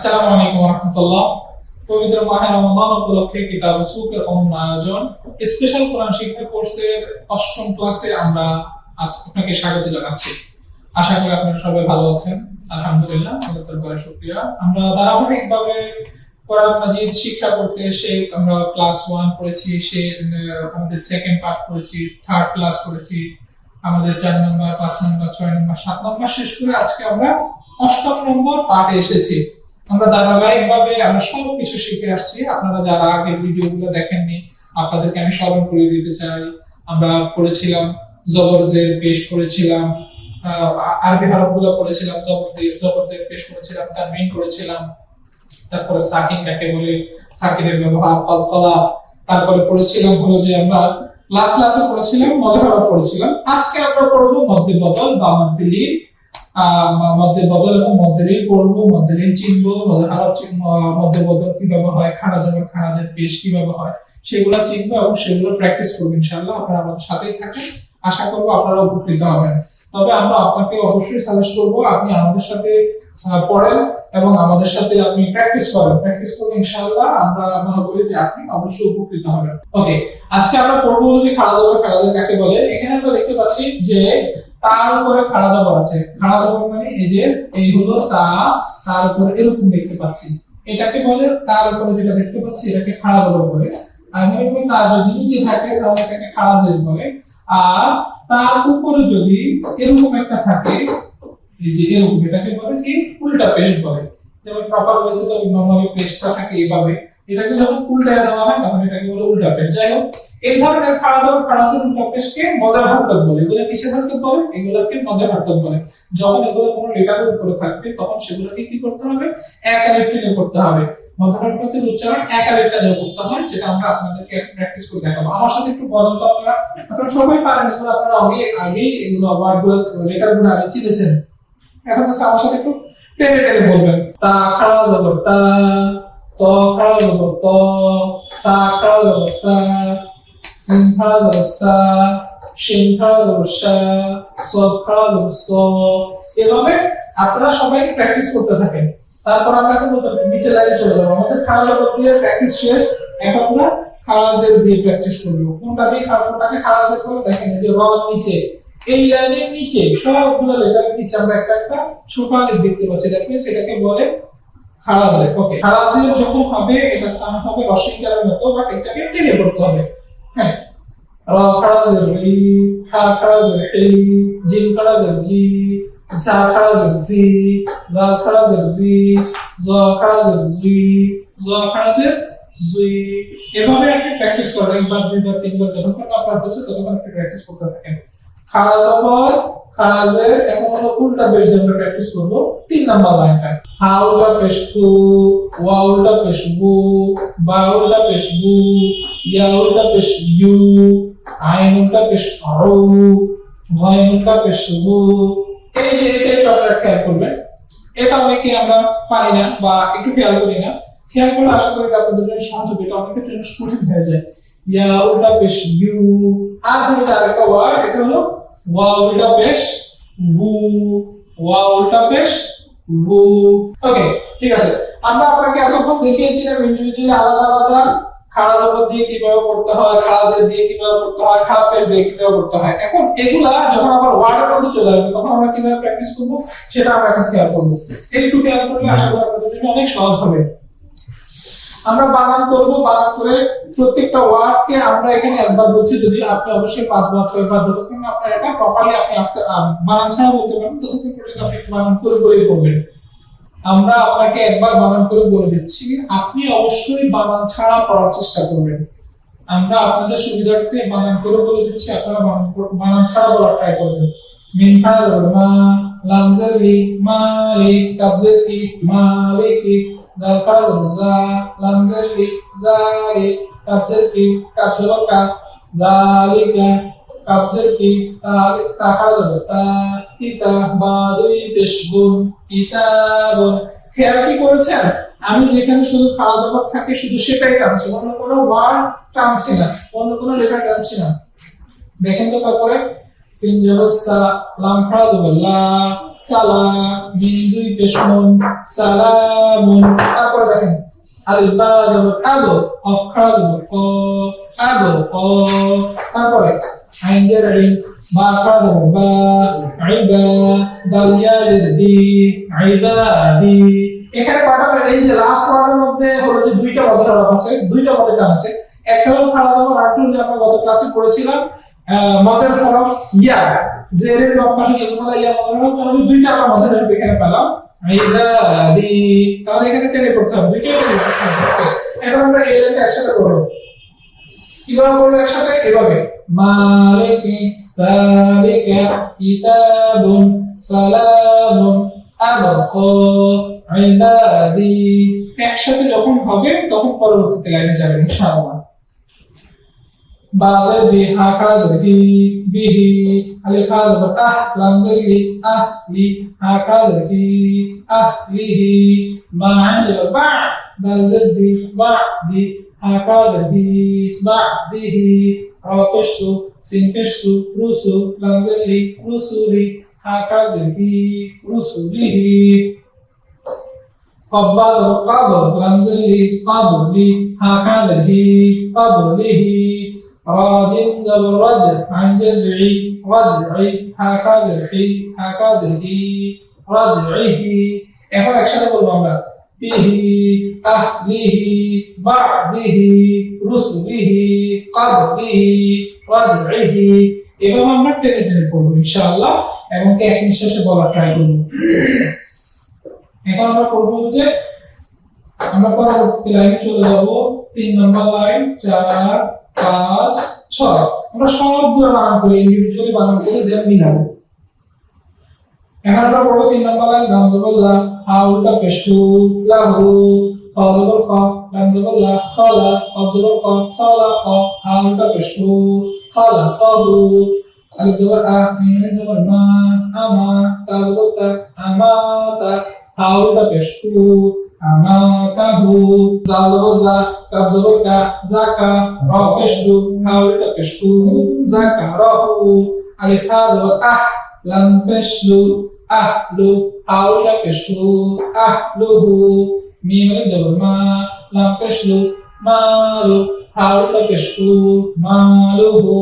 আসসালামু আলাইকুম রহমতুল্লাহ। পবিত্র মাহে রমজান উপলক্ষে কিতাব সুকের অনন্য আয়োজন। স্পেশাল কোরআন শিক্ষা কোর্সের অষ্টম ক্লাসে আমরা আজ আপনাকে স্বাগত জানাচ্ছি। আশা করি আপনারা সবাই ভালো আছেন। আলহামদুলিল্লাহ, আল্লাহ দরবারে শুকরিয়া। আমরা ধারাবাহিকভাবে কোরআন মাজিদ শিক্ষা করতে এসে আমরা ক্লাস ওয়ান পড়েছি, সে আমাদের সেকেন্ড পার্ট পড়েছি, থার্ড ক্লাস করেছি। আমাদের চার নম্বর, পাঁচ নম্বর, ছয় নম্বর, সাত নম্বর শেষ করে আজকে আমরা অষ্টম নম্বর পার্টে এসেছি। আমরা ধারাবাহিক ভাবে আমরা সব কিছু শিখে আসছি। আপনারা যারা আগের ভিডিওগুলো দেখেননি আপনাদেরকে আমি স্মরণ করে দিতে চাই। আমরা পড়েছিলাম জবরজের পেশ আহ, আরবি হরফগুলো পড়েছিলাম জবরদের জবরদের পেশ পড়েছিলাম তার মেইন করেছিলাম তারপরে সাকিন কাকে বলে সাকিনের ব্যবহার কলকলা তারপরে পড়েছিলাম হলো যে আমরা লাস্ট ক্লাসে পড়েছিলাম হরফ পড়েছিলাম। আজকে আমরা পড়ব মধ্যে বদল বা মধ্যে মধ্যে বদল এবং পড়ব মধ্যে বদল হয় পেশ সেগুলো এবং সেগুলো প্র্যাকটিস করব ইনশাআল্লাহ। আপনারা আমাদের সাথেই থাকেন। আশা আপনারা উপকৃত হবেন। তবে আমরা আপনাকে অবশ্যই সাজেস্ট করব, আপনি আমাদের সাথে পড়েন এবং আমাদের সাথে আপনি প্র্যাকটিস করেন। প্র্যাকটিস করলে ইনশাআল্লাহ আমরা মনে যে আপনি অবশ্যই উপকৃত হবেন। ওকে আজকে আমরা পড়ব যে খাড়া জবর কাকে বলে? এখানে আমরা দেখতে পাচ্ছি যে তার উপরে খাড়া জবর আছে। খাড়া জবর মানে এই যে এই হলো তা, তার উপরে এরকম দেখতে পাচ্ছি। এটাকে বলে তার উপরে যেটা দেখতে পাচ্ছি, এটাকে খাড়া জবর বলে। আর মনে করি তার যদি নিচে থাকে, তাহলে এটাকে খাড়া জের বলে। আর তার উপরে যদি এরকম একটা থাকে, এই যে এরকম, এটাকে বলে কি? উল্টা পেস্ট বলে। যেমন প্রপার ওয়েতে তো নরমালি পেস্টটা থাকে এইভাবে। এটাকে যখন উল্টায় দেওয়া হয়, তখন এটাকে বলে উল্টা পেট যাই হোক, এই ধরনের খাড়া দেওয়া খাড়া দেওয়া উল্টা পেস্টকে মজার হরকত বলে। এগুলো কিসের হরকত বলে? এগুলোকে মজার হরকত বলে। যখন এগুলো কোনো লেটারের উপরে থাকবে, তখন সেগুলোকে কি করতে হবে? এক আলিফ টেনে করতে হবে। মজার হরকতের উচ্চারণ এক আলিফ টেনে করতে হয়, যেটা আমরা আপনাদেরকে প্র্যাকটিস করে দেখাবো। আমার সাথে একটু বলেন তো আপনারা। আপনারা সবাই পারেন এগুলো, আপনারা আগে আগেই এগুলো ওয়ার্ডগুলো লেটারগুলো আগে চিনেছেন। এখন জাস্ট আমার সাথে একটু টেনে টেনে বলবেন। তা খাড়া যাব তা ত খাড়া যাব ত তা খাড়া যাব সা সিন খাড়া যাব সা খাড়া সা খাড়া স এভাবে আপনারা সবাই প্র্যাকটিস করতে থাকেন। তারপর আমরা এখন নতুন নিচে লাইনে চলে যাব। আমাদের খাড়া জগৎ দিয়ে প্র্যাকটিস শেষ। এখন আমরা খাড়াজের দিয়ে প্র্যাকটিস করব কোনটা দিয়ে খাড়া কোনটাকে খাড়াজের করে দেখেন যে র নিচে। এই লাইনের নিচে সবগুলো লেটার নিচে আমরা একটা একটা ছোট আলিফ দেখতে পাচ্ছি। দেখবেন সেটাকে বলে খারাজে ওকে খারাজে যখন হবে, এটা সাম হবে রসিকারের মতো বাট এটাকে টেনে করতে হবে। হ্যাঁ। র খারাজের রি হা খারাজের এই জিম খারাজের জি, সা খারাজের জি, লা খারাজের জি, জ খারাজের জুই জ খারাজের জুই এভাবে আপনি প্র্যাকটিস করেন একবার, দুইবার, তিনবার যতক্ষণ আপনার হচ্ছে, ততক্ষণ আপনি প্র্যাকটিস করতে থাকেন। খাড়া জবর খাড়াজের এখন হলো উল্টা পেশ দিয়ে আমরা প্র্যাকটিস করব, তিন নাম্বার লাইনটা হা, উল্টা, পেশ কু ওয়া, উল্টা, পেশ বু বা, উল্টা, পেশ বু ইয়া, উল্টা, পেশ, ইউ, আইন, উল্টা, পেশ, আরু উল্টা, পেশ এই যে, এটা একটু আপনারা খেয়াল করবেন। এটা অনেকে আমরা পারি না বা একটু খেয়াল করি না? খেয়াল করে আশা করি আপনাদের জন্য সহজ হবে এটা অনেকের জন্য কঠিন হয়ে যায়। ইয়া, উল্টা, পেশ, ইউ। আর হলো যে আরেকটা ওয়ার্ড এটা হলো ওয়া উল্টা পেশ ভু ওয়া উল্টা পেশ ভু। ওকে ঠিক আছে। আমরা আপনাকে এতক্ষণ দেখিয়েছিলাম ইন্ডিভিজুয়ালি আলাদা আলাদা। খাড়া জগৎ দিয়ে কীভাবে করতে হয়, খাড়া জের দিয়ে কীভাবে করতে হয় খাড়া পেশ দিয়ে কীভাবে করতে হয়। এখন এগুলা যখন আবার ওয়ার্ডের মধ্যে চলে আসবে, তখন আমরা কীভাবে প্র্যাকটিস করব, সেটা আমরা এখন খেয়াল করব। একটু খেয়াল করলে আশা করি আপনাদের জন্য অনেক সহজ হবে। আমরা বানান করব বানান করে প্রত্যেকটা ওয়ার্ডকে আমরা এখানে একবার বলছি, যদি আপনি অবশ্যই পাঁচবার ছয়বার যতক্ষণ না আপনার এটা প্রপারলি আপনি আপ- বানান ছাড়া বলতে পারবেন ততক্ষণ পর্যন্ত আপনি বানান করে করে করবেন। আমরা আপনাকে একবার বানান করে বলে দিচ্ছি, আপনি অবশ্যই বানান ছাড়া পড়ার চেষ্টা করবেন। আমরা আপনাদের সুবিধার্থে বানান করে বলে দিচ্ছি, আপনারা বানান বানান ছাড়া বলার ট্রাই করবেন। মিন যাবে মা, লামজারি, মালিক, তাবজারি, মালিকি কাবজারি তালি তা খেয়াল কি করেছেন আমি যেখানে শুধু খাওয়া দাওয়া থাকে, শুধু সেটাই টানছি অন্য কোনো ওয়ার্ড টানছি না। অন্য কোনো লেটার টানছি না। দেখেন তো তারপরে জবর লা সালা মিম দুই পেশ সালামুন তারপরে দেখেন আলিফ বা জবর অফ জবর ক আদো ক তারপরে আইন জের আইন বা খাড়া জবর বা আইবা দাল ইয়া জের দি এখানে কয়টা এই যে লাস্ট ওয়ার্ডের মধ্যে হলো যে দুইটা পদের আছে, দুইটা পদের আছে। একটা হলো খাড়া জবর আর একটা আমরা গত ক্লাসে পড়েছিলাম মদের হরফ ইয়া জেরের বাম পাশে যতগুলো ইয়া মদের হরফ তাহলে দুইটা আমরা মদের হরফ এখানে পেলাম। আইবাদি তাহলে এখানে টেনে করতে হবে, দুইটাই টেনে করতে হবে এখন আমরা এই লাইনটা একসাথে করব কীভাবে করব একসাথে? এভাবে। মালিকি তালিকা কিতাবুন সালামুন আবকো ইবাদি একসাথে যখন হবে, তখন পরবর্তীতে লাইনে যাবে ইনশাআল্লাহ। بعض هكذا كي به ألف هذا أه لام زري أهلي هكذا كي أهله ما عند بعد دال زدي بعدي هكذا كي بعده راقشت سنكشت رسو لام زري رسولي هكذا كي رسوله قبض قبض لام زري قبلي هكذا كي قبله راج جبر رجع عن جذعي رجعي هكذا هكذا رجعه এখন একসাথে বলবো আমরা বিহি আহলিহি বাদিহি রুসুলিহি কাবলিহি রাজইহি এভাবে আমরা টেনে টেনে পড়বো ইনশাআল্লাহ এবং কি এক নিঃশ্বাসে বলা ট্রাই করবো এখন আমরা করবো যে আমরা পরবর্তী লাইনে চলে যাব তিন নম্বর লাইন চার পাঁচ ছয় আমরা সবগুলো বানান করে ইন্ডিভিজুয়ালি বানান করে দেন মিলাবো। আমরা পড়ব তিন নম্বর লাইন নাম জবল্লা হাউলটা পেশু লাহু খ ফজবল খ খলা খ পেশু খলা কবু আলিফ জবর আ মিম জবর মা আমা তা জবর তা হাউলটা পেশু আমাতাহু জাল জবর জা কাব জবর কা জাকা র পেশু হাউলটা পেশু জাকা রহু আলিফ হা জবর আহ লাম পেশু ahlu haula peslu ahluhu mim alif jabr ma lam peslu malu haula peslu maluhu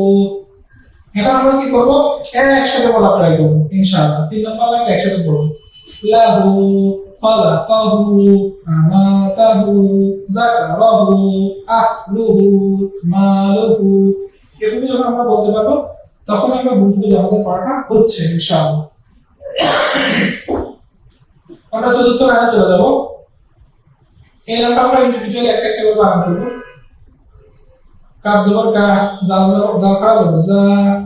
এখন আমরা কি করব? একসাথে বলা ট্রাই করব, ইনশাআল্লাহ। তিন নম্বর একসাথে পড়ব। লাহু খালাকাহু আমাতাহু যাকারাহু আহলুহু মালুহু এগুলো যখন আমরা বলতে পারব, তখন আমরা বুঝব যে আমাদের পড়াটা হচ্ছে ইনশাআল্লাহ। আমরা চতুর্থ লাইনে চলে যাব। এই নামটা আমরা ইন্ডিভিজুয়ালি একটা একটা করে বানান করব কাব জবর কা জাল জবর জা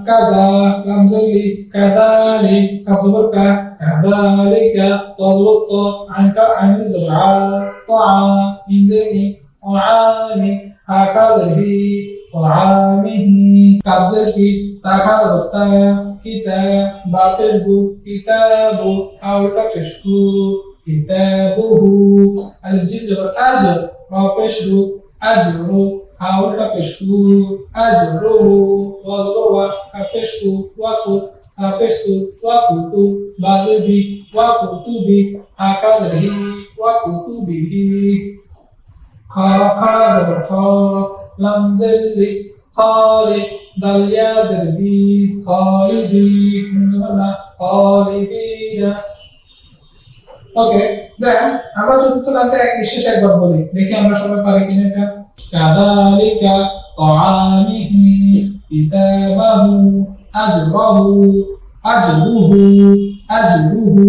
কাজা লাম জলি কাদালি কাব কা كذلك تضبط عنك عن زرعة طعام من جميع طعام هكذا في طعامه قبض في تاخذ بختار كتاب باطشه كتاب أو تقشكو كتابه الجدر أجر رابشه أجره أو تقشكو أجره وضروة كفشكو وكو كفشكو وكوتو بازبي وكوتوبي هكذا به وكوتوبه খাড়া জবর খ লাম জেলি খালিদ দাল ইয়া দি খালিদি নুন জবর না খালিদিনা ওকে দেন আমরা চতুর্থ লাইনটা এক বিশেষ একবার বলি দেখি আমরা সবাই পারি কিনা এটা কাদালিকা তাআমিহি কিতাবাহু আজরাহু আজরুহু আজরুহু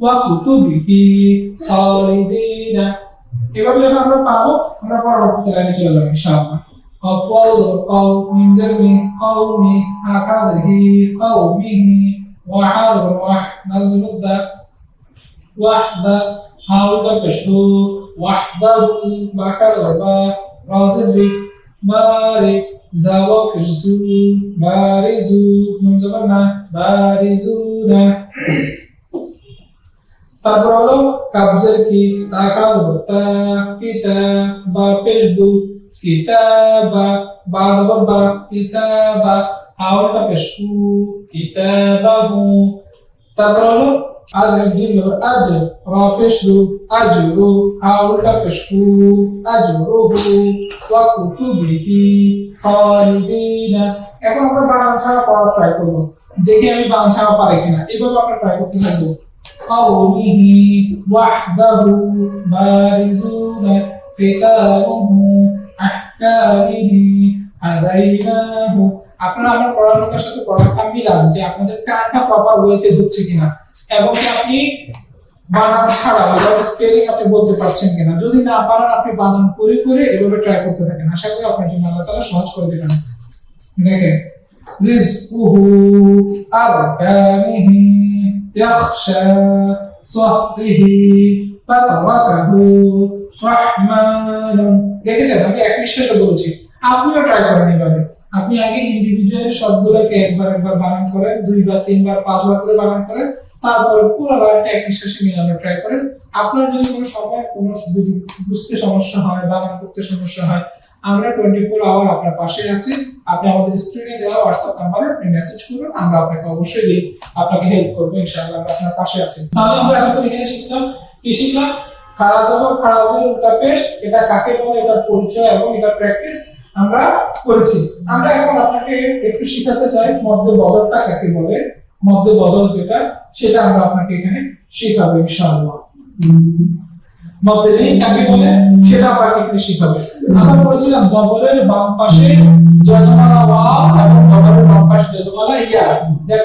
ওয়া কুতুবিহি খালিদিনা এভাবে যখন আমরা পাবো আমরা পরবর্তী লাইনে চলে যাবো ইনশাআল্লাহ قول قول من جرم قومي هكذا قومه وعاد وحد الضد وحدة حاول بشو وحده بكذا رازق بارك زواق الزو بارزو من زمنا بارزون তারপর হলো কাবজের কি তাকাল তা কিতা বা পেশবু কিতাবা বা দবর বা কিতাবা হাওয়াটা পেশ উ কিতাবাহু তারপর হলো আজ জিম জবর আজ রা পেশ রু আজরু হাওয়াটা পেশ উ আজরুহু ওয়া কুতুবিহি খালিদিনা এখন আমরা বানান ছাড়া পড়ার ট্রাই করবো দেখি আমি বানান ছাড়া পারি কিনা এভাবে আমরা ট্রাই করতে থাকবো قوله وحده بارزون ختامه أحكامه هديناه আপনারা আমার পড়ানোর সাথে পড়াটা মিলান যে আপনাদের কানটা প্রপার ওয়েতে হচ্ছে কিনা এবং আপনি বানান ছাড়া যেমন স্পেলিং আপনি বলতে পারছেন কিনা? যদি না পারেন, আপনি বানান করে করে এভাবে ট্রাই করতে থাকেন। আশা করি আপনার জন্য আল্লাহ তাআলা সহজ করে দেবেন দেখেন, রিজকুহু আরকানিহি ইয়াখশা সাহরিহি ফাতারাকাহু রহমানুন। দেখেছেন? আমি এক নিঃশ্বাসে বলছি। আপনিও ট্রাই করেন এভাবে। আপনি আগে ইন্ডিভিজুয়ালি সবগুলোকে একবার একবার বানান করেন, দুইবার, তিনবার, পাঁচবার করে বানান করেন। তারপরে পুরো লাইনটা এক নিঃশ্বাসে মিলানোর ট্রাই করেন আপনার যদি কোনো সময় কোনো যদি বুঝতে সমস্যা হয় বা করতে সমস্যা হয়, আমরা টোয়েন্টি ফোর আওয়ার আপনার পাশে আছি। আপনি আমাদের স্ক্রিনে দেওয়া হোয়াটসঅ্যাপ নাম্বারে আপনি মেসেজ করুন, আমরা আপনাকে অবশ্যই দিই আপনাকে হেল্প করব, ইনশাআল্লাহ আমরা আপনার পাশে আছি। তাহলে আমরা এখন এখানে শিখলাম। কি শিখলাম? উল্টা পেশ, এটা কাকে বলে এটার পরিচয় এবং এটার প্র্যাকটিস আমরা করেছি। আমরা এখন আপনাকে একটু শিখাতে চাই মধ্যে বদলটা কাকে বলে। মধ্যে বদল যেটা, সেটা আমরা আপনাকে এখানে শেখাবো ইনশাআল্লাহ। মধ্যে বলে সেটা আপনাকে এখানে আমরা বলেছিলাম বাম পাশে ওয়াও এবং বাম পাশে ইয়া। দ্যাট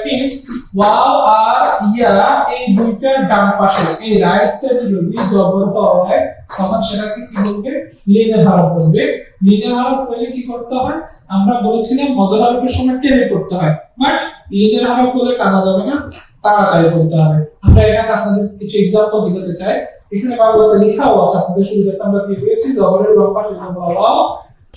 ওয়াও আর ইয়া এই দুইটার ডান পাশে, এই রাইট সাইডে যদি জবর হয় তখন সেটাকে কি বলবে? লিনের হরফ বলবে লিনের হরফ হলে কি করতে হয়? আমরা বলেছিলাম মদর হরফের সময় টেনে করতে হয়। বাট লিনের হরফ হলে টানা যাবে না, তাড়াতাড়ি করতে হবে। আমরা এখানে আপনাদের কিছু এক্সাম্পল দিতে চাই। এখানে বাংলাতে লেখাও আছে, আপনাদের সুবিধাতে আমরা দিয়ে দিয়েছি জবরের পাশে জবর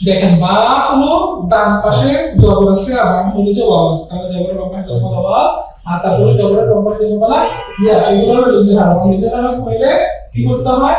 দেখেন, বা হলো ডান পাশে জবর আছে আর বাম হলো ওয়াও আছে। তাহলে জবরের পাশে জবর ওয়াও আর তারপরে জবরের পাশে জবর ইয়া, এগুলো লিনের হরফ লিনের হরফ হইলে কি করতে হয়?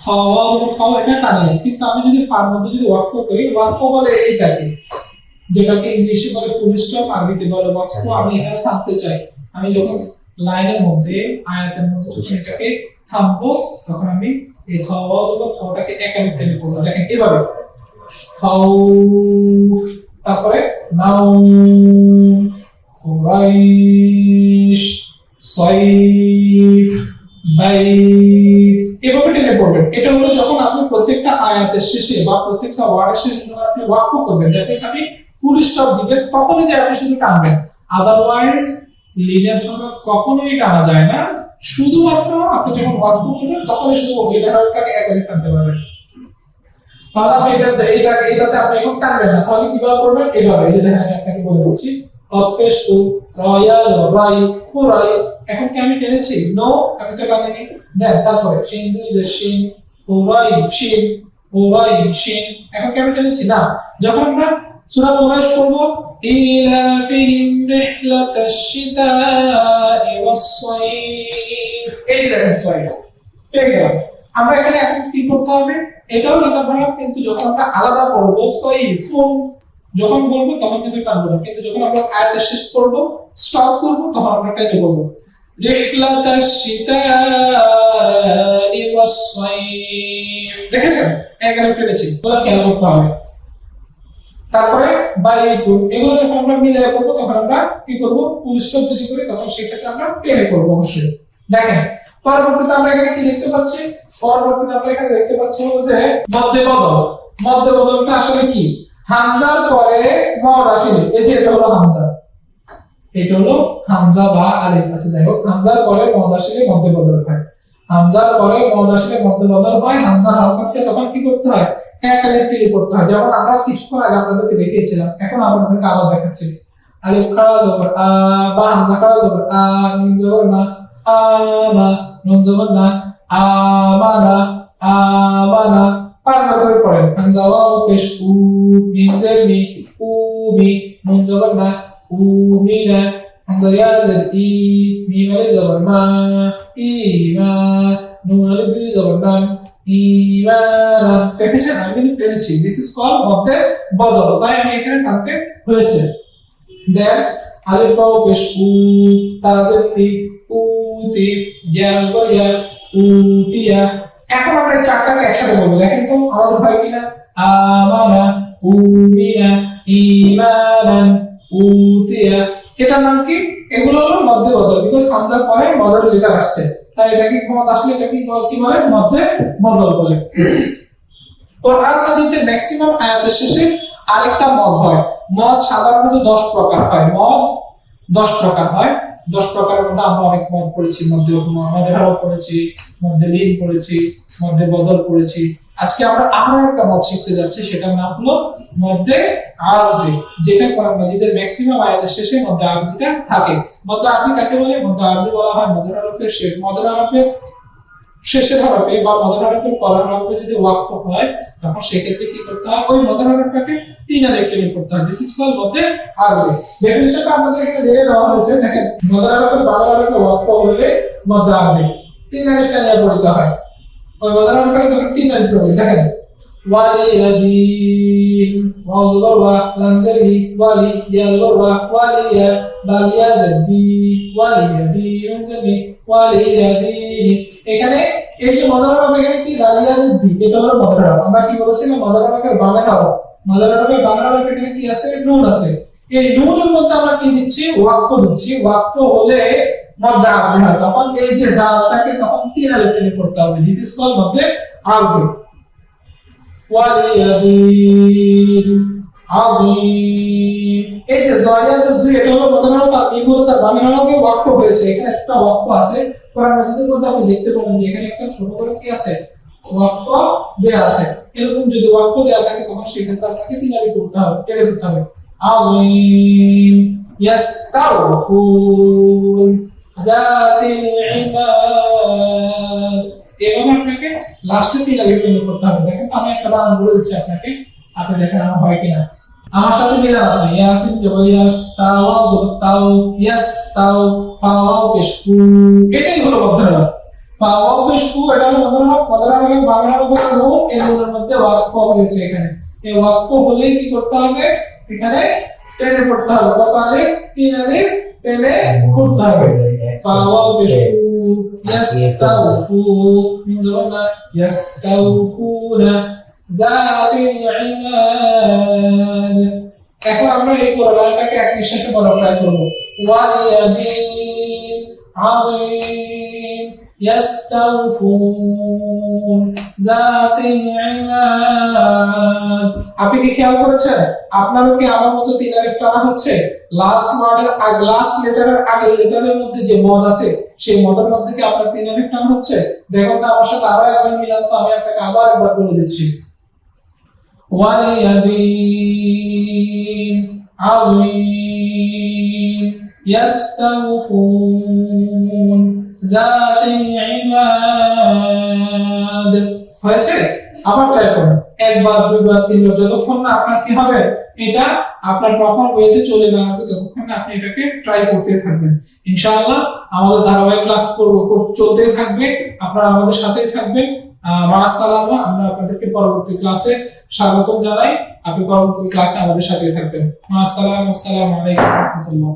খাওয়া খাওয়া এটা টানে কিন্তু আমি যদি ফার মধ্যে যদি ওয়াক্ফ করি ওয়াক্ফ বলে এইটাকে যেটাকে ইংলিশে বলে ফুল স্টপ আরবিতে বলে ওয়াক্ফ আমি এখানে থামতে চাই। আমি যখন লাইনের মধ্যে আয়াতের মধ্যে এটাকে থামবো তখন আমি এই খাওয়া খাওয়াটাকে একাধিক টেনে করব। দেখেন এভাবে। খাউফ তারপরে নাও কুরাইশ সাইফ পড়বেন এটা হলো যখন আপনি প্রত্যেকটা আয়াতের শেষে বা প্রত্যেকটা ওয়ার্ডের শেষে যখন আপনি ওয়াকফ করবেন মিন্স আপনি ফুল স্টপ দিবেন, তখনই যে আপনি শুধু টানবেন। আদারওয়াইজ লিনের হরফ কখনোই টানা যায় না। শুধুমাত্র আপনি যখন ওয়াকফ করবেন, তখনই শুধু লিনের হরফটাকে একাধিক টানতে পারবেন। তাহলে আপনি এটা এটা এটাতে আপনি এখন টানবেন না। তাহলে কীভাবে করবেন? এভাবে। এই যে দেখেন, আমি আপনাকে বলে দিচ্ছি। অপেশ ও রয়া রাই পুরাই, এখন কি আমি টেনেছি? নো আমি তো টানিনি দেন তারপরে শিন দুই যে শিন পুরাই শিন পুরাই শিন এখন কি আমি টেনেছি? না। যখন আমরা সূরা কুরাইশ করব ইলা ফিহিম রিহলাতাশ শিতাই ওয়াস সাইফ এই দেখেন সাইফ পেয়ে গেলাম। আমরা এখানে এখন কি করতে হবে? এটাও লেখা ভালো কিন্তু যখন আমরা আলাদা পড়ব, সাইফুন, যখন বলব, তখন কিন্তু টানবো না। কিন্তু যখন আমরা আয়াতটা শেষ করব স্টপ করব, তখন আমরা টেনে বলব দেখেছেন? করতে হবে। তারপরে যখন আমরা মিলে করব, তখন আমরা কি করি, তখন আমরা অবশ্যই। দেখেন, পরবর্তীতে আমরা এখানে কি দেখতে পাচ্ছি? পরবর্তীতে আমরা এখানে দেখতে পাচ্ছি যে মধ্যে বদল আসলে কি? হামজার পরে মদ আসেনি। এই যে এটা হলো হামজা বা আলিফ আছে যাই হোক, হামজার পরে মদ আসলে মধ্যে বদল হয়। হামজার পরে মদ আসলে মধ্যে বদল হয় হামজার হরকতকে তখন কি করতে হয়? এক আলিফ টিলি করতে হয়। যেমন আমরা কিছুক্ষণ আগে আপনাদেরকে দেখিয়েছিলাম, এখন আপনাদেরকে আবার দেখাচ্ছি। আলিফ খাড়া জবর, আ, বা, হামজা খাড়া জবর, আ, মিম, জবর, না, আ আমা নুন, জবর, না আমানা আমানা পাঁচবার করে পড়েন, হামজা ওয়াও পেশ, উ, মিম, জের, মি উমি নুন, জবর, না উমিনা হামজা ইয়া জের ই মিম আলিফ জবর মা ইমা নুন আলিফ দুই জবর নাম ইমানা দেখেছেন আমি কিন্তু টেনেছি দিস ইজ কল মধ্যে বদল তাই আমি এখানে টানতে হয়েছে। দেন আলিফ বাও পেশ উ তাজের তি উতি ইয়া জবর ইয়া উতিয়া এখন আমরা এই চারটাকে একসাথে বলব। দেখেন তো, আমাদের হয় কিনা? আমানা উমিনা ইমানান এটার নাম কি? এগুলো হলো মধ্যে বদল বিকজ হামজার পরে মদের লেটার আসছে। তাই এটাকে মদ আসলে এটাকে কি- বলে? মধ্যে বদল বলে। কোরআন মাজিদে ম্যাক্সিমাম আয়াতের শেষে আরেকটা মদ হয়। মদ সাধারণত দশ প্রকার হয়। মদ দশ প্রকার হয়। দশ প্রকারের মধ্যে আমরা অনেক মদ পড়েছি। মধ্যে হারও পড়েছি, মধ্যে লীন পড়েছি, মধ্যে বদল পড়েছি। আজকে আমরা আরও একটা মত শিখতে যাচ্ছি, সেটার নাম হলো মধ্যে আরজি, যেটা কোরআন মাজিদের ম্যাক্সিমাম আয়াতের শেষে মধ্যে আরজিটা থাকে। মধ্যে আরজি কাকে বলে? মধ্যে আরজি বলা হয় মদের হরফের শেষ মদের হরফের শেষের হরফে বা মদের হরফের পরের হরফে যদি ওয়াকফ হয়, তখন সেক্ষেত্রে কি করতে হয়? ওই মদের হরফটাকে তিন টেনে করতে হয়। দিস ইজ কল মধ্যে আরজি। ডেফিনিশনটা আমাদের এখানে দিয়ে দেওয়া হয়েছে। দেখেন মদের হরফের বাংলা হরফে ওয়াকফ হলে মধ্যে আরজি, তিন আলিফ টেনে পড়তে হয়। এখানে এই যে মদার এখানে কি দাল ইয়া এটা হলো মদার আমরা কি বলেছিলাম? মদার হরফের বাংলা হরফ মদার হরফ এখানে কি আছে? নুন আছে। এই নুনের মধ্যে আমরা কি দিচ্ছি? ওয়াক্ফ দিচ্ছি। ওয়াক্ফ হলে হয়। তখন এই যে দালটাকে তখন তিন আলিফ টেনে করতে হবে। দিস ইজ কল মধ্যে এই যে এটা হলো হয়েছে এখানে একটা আছে। কোরআন মাজিদের মধ্যে আপনি দেখতে পাবেন যে এখানে একটা ছোট করে কি আছে? ওয়াক্ফ দেয়া আছে। এরকম যদি ওয়াক্ফ দেয়া থাকে, তখন সেক্ষেত্রে আপনাকে তিনারি করতে হবে, টেনে করতে হবে। আযীম। ইয়াস্তাগফুর আপনাকে আপনি দেখেন হয় কিনা। আমার সাথে মিলান আপনি ইয়াস তাও ইয়াস এটাই হলো মধ্যরা ফাওয়াও এটা হলো মধ্যরা মানে মধ্যে ওয়াক্ফ হয়েছে এখানে। এই ওয়াক্ফ হলে কি করতে হবে? এখানে টেনে করতে হবে। কত তিন আলিফ? টেনে করতে হবে। ফাওয়াও পেশফু يستوفوا من دون يستوفون ذات العماد এখন আমরা এই কোরআনটাকে এক নিঃশ্বাসে পড়া ট্রাই করবো ওয়ালিয়াদিন আযীম ইয়াস্তাউফুন জাতিল ইমাদ আপনি কি খেয়াল করেছেন? আপনারও কি আমার মতো তিন আলিফ টানা হচ্ছে? লাস্ট ওয়ার্ডের আগে লাস্ট লেটারের আগে লেটারের মধ্যে যে মদ আছে, সেই মদের মধ্যে কি আপনার তিন আলিফ টানা হচ্ছে? দেখুন তো, আমার সাথে আরও একবার মিলান তো, আমি আপনাকে আবার একবার বলে দিচ্ছি। ওয়ালিয়াদিন আযীম, ইয়াস্তাউফুন জাতিল ইমাদ হয়েছে? আবার ট্রাই করুন। একবার, দুইবার, তিনবার, যতক্ষণ না আপনার কি হবে, এটা আপনার প্রপার ওয়েতে চলে না আসবে ততক্ষণ না আপনি এটাকে ট্রাই করতে থাকবেন। ইনশাআল্লাহ, আমাদের ধারাবাহিক ক্লাস করব চলতেই থাকবে, আপনারা আমাদের সাথেই থাকবেন। মা, আসসালামু, আমরা আপনাদেরকে পরবর্তী ক্লাসে স্বাগতম জানাই। আপনি পরবর্তী ক্লাসে আমাদের সাথেই থাকবেন। মা আসসালামু আলাইকুম, রাহমাতুল্লাহ।